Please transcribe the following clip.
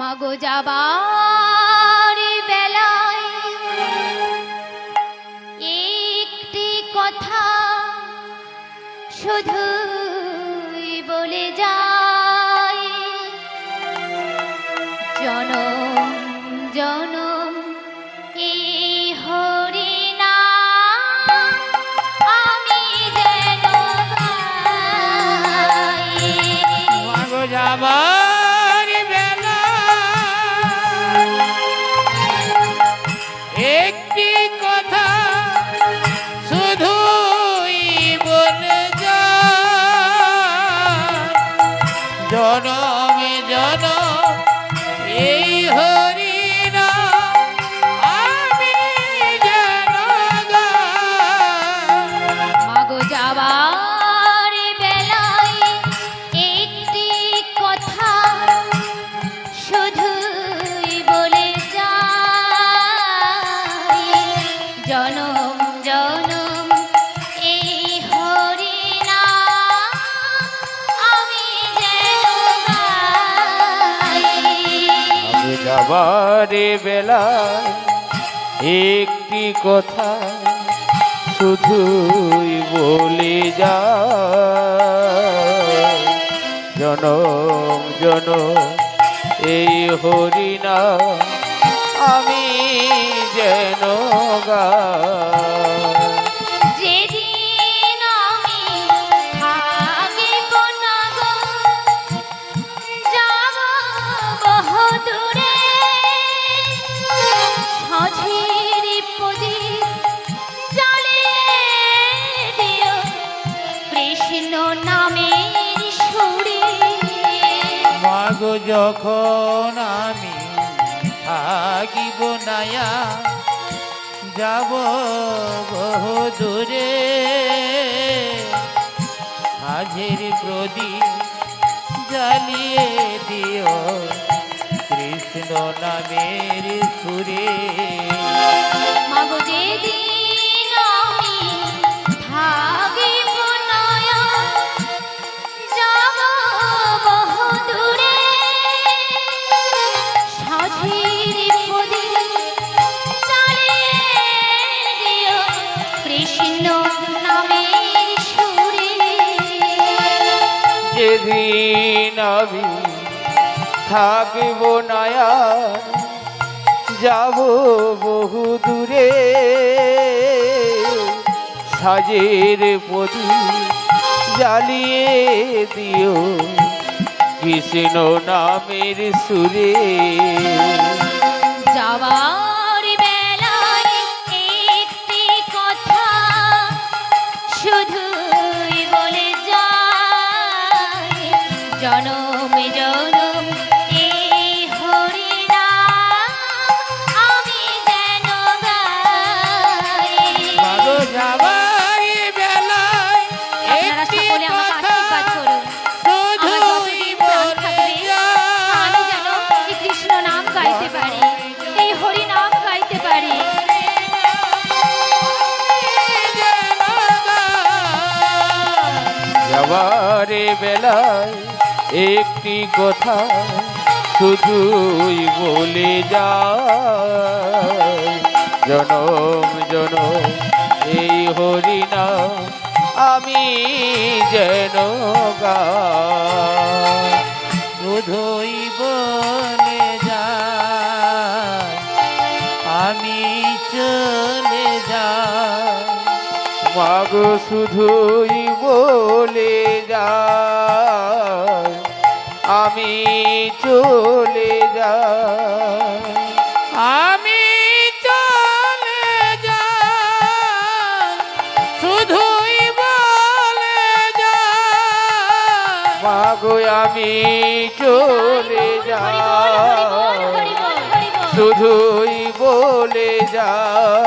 মাগো যাবার বেলায় একটি কথা শুধু বলে যায়। জন জনম একটি কথা শুধুই বলে জনমে জন এই হরিনা যাবারে বেলায় একটি কথা শুধুই বলে যা জন জন এই হরিনা আমি যেন গাই। যখন আমি থাকিব নায়া যাব বহু দূরে। সাজের প্রদীপ জ্বালিয়ে দিও কৃষ্ণ নামের সুরে আমি থাকিব নয়া যাব বহু দূরে। সাজের প্রদীপ জ্বালিয়ে দিও কৃষ্ণ নামের সুরে। যাবার বেলায় একটি কথা শুধুই বলে যায়, জনম জনম, এই হরিনা আমি যেন শুধুই বলে যায়, আমি চলে যাই। মাগো শুধুই বলে যায় আমি চলে বল। শুধুই বলে যা